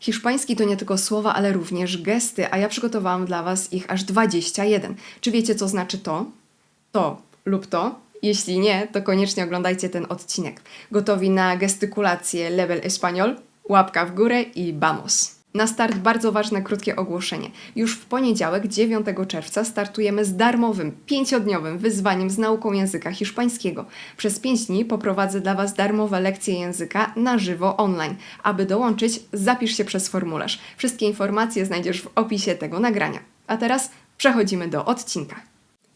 Hiszpański to nie tylko słowa, ale również gesty, a ja przygotowałam dla Was ich aż 21. Czy wiecie, co znaczy to? To lub to? Jeśli nie, to koniecznie oglądajcie ten odcinek. Gotowi na gestykulację level español? Łapka w górę i vamos! Na start bardzo ważne krótkie ogłoszenie. Już w poniedziałek, 9 czerwca, startujemy z darmowym, pięciodniowym wyzwaniem z nauką języka hiszpańskiego. Przez 5 dni poprowadzę dla Was darmowe lekcje języka na żywo online. Aby dołączyć, zapisz się przez formularz. Wszystkie informacje znajdziesz w opisie tego nagrania. A teraz przechodzimy do odcinka.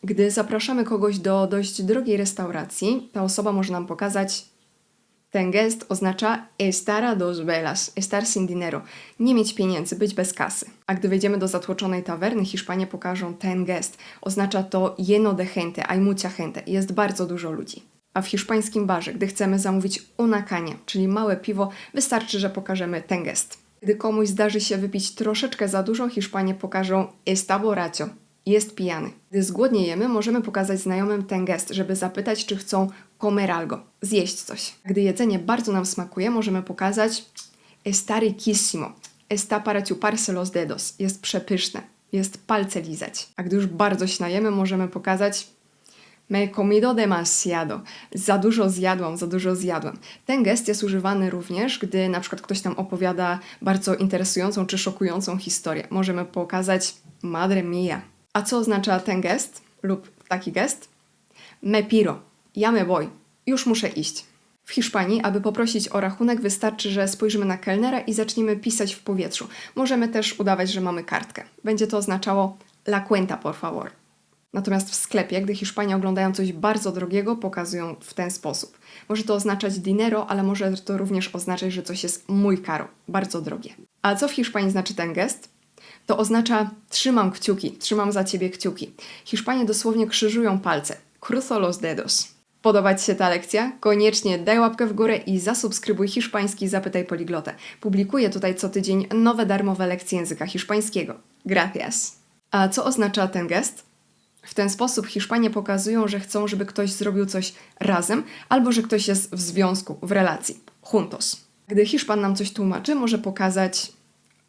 Gdy zapraszamy kogoś do dość drogiej restauracji, ta osoba może nam pokazać ten gest oznacza estar a dos velas, estar sin dinero, nie mieć pieniędzy, być bez kasy. A gdy wejdziemy do zatłoczonej tawerny, Hiszpanie pokażą ten gest. Oznacza to lleno de gente, hay mucha gente, jest bardzo dużo ludzi. A w hiszpańskim barze, gdy chcemy zamówić una caña, czyli małe piwo, wystarczy, że pokażemy ten gest. Gdy komuś zdarzy się wypić troszeczkę za dużo, Hiszpanie pokażą está borracho, jest pijany. Gdy zgłodniejemy, możemy pokazać znajomym ten gest, żeby zapytać, czy chcą comer algo, zjeść coś. Gdy jedzenie bardzo nam smakuje, możemy pokazać está riquísimo, está para chuparse los dedos, jest przepyszne, jest palce lizać. A gdy już bardzo śnajemy, możemy pokazać Me comido demasiado. Za dużo zjadłam, za dużo zjadłem. Ten gest jest używany również, gdy na przykład ktoś nam opowiada bardzo interesującą czy szokującą historię. Możemy pokazać madre mia. A co oznacza ten gest lub taki gest? Me piro. Ja me voy. Już muszę iść. W Hiszpanii, aby poprosić o rachunek, wystarczy, że spojrzymy na kelnera i zaczniemy pisać w powietrzu. Możemy też udawać, że mamy kartkę. Będzie to oznaczało la cuenta, por favor. Natomiast w sklepie, gdy Hiszpanie oglądają coś bardzo drogiego, pokazują w ten sposób. Może to oznaczać dinero, ale może to również oznaczać, że coś jest muy caro, bardzo drogie. A co w Hiszpanii znaczy ten gest? To oznacza trzymam kciuki, trzymam za ciebie kciuki. Hiszpanie dosłownie krzyżują palce. Cruzo los dedos. Podoba Ci się ta lekcja? Koniecznie daj łapkę w górę i zasubskrybuj hiszpański Zapytaj Poliglotę. Publikuję tutaj co tydzień nowe darmowe lekcje języka hiszpańskiego. Gracias. A co oznacza ten gest? W ten sposób Hiszpanie pokazują, że chcą, żeby ktoś zrobił coś razem, albo że ktoś jest w związku, w relacji. Juntos. Gdy Hiszpan nam coś tłumaczy, może pokazać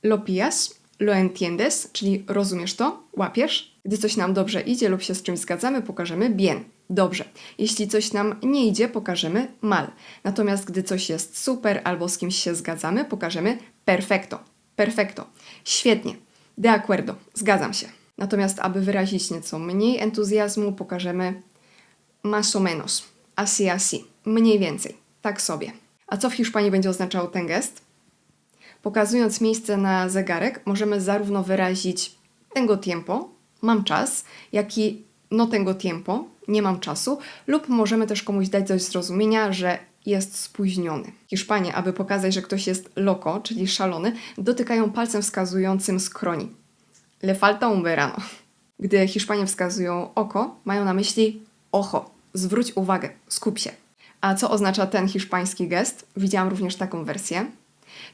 lo pillas, lo entiendes, czyli rozumiesz to, łapiesz. Gdy coś nam dobrze idzie lub się z czymś zgadzamy, pokażemy bien, dobrze. Jeśli coś nam nie idzie, pokażemy mal. Natomiast gdy coś jest super albo z kimś się zgadzamy, pokażemy perfecto, perfecto, świetnie, de acuerdo, zgadzam się. Natomiast aby wyrazić nieco mniej entuzjazmu, pokażemy más o menos, así así, mniej więcej, tak sobie. A co w Hiszpanii będzie oznaczał ten gest? Pokazując miejsce na zegarek, możemy zarówno wyrazić tengo tiempo, mam czas, jak i no tengo tiempo, nie mam czasu, lub możemy też komuś dać coś zrozumienia, że jest spóźniony. Hiszpanie, aby pokazać, że ktoś jest loco, czyli szalony, dotykają palcem wskazującym skroni. Le falta un verano. Gdy Hiszpanie wskazują oko, mają na myśli ocho. Zwróć uwagę, skup się. A co oznacza ten hiszpański gest? Widziałam również taką wersję.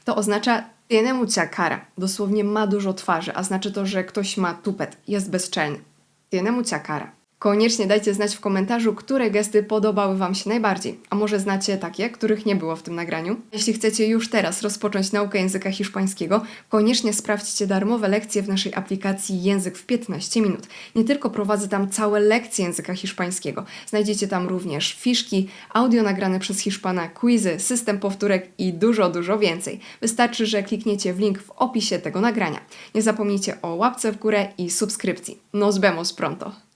To oznacza tiene mucha cara. Dosłownie ma dużo twarzy, a znaczy to, że ktoś ma tupet, jest bezczelny. Tiene mucha cara. Koniecznie dajcie znać w komentarzu, które gesty podobały Wam się najbardziej, a może znacie takie, których nie było w tym nagraniu. Jeśli chcecie już teraz rozpocząć naukę języka hiszpańskiego, koniecznie sprawdźcie darmowe lekcje w naszej aplikacji Język w 15 minut. Nie tylko prowadzę tam całe lekcje języka hiszpańskiego, znajdziecie tam również fiszki, audio nagrane przez Hiszpana, quizy, system powtórek i dużo, dużo więcej. Wystarczy, że klikniecie w link w opisie tego nagrania. Nie zapomnijcie o łapce w górę i subskrypcji. Nos vemos pronto!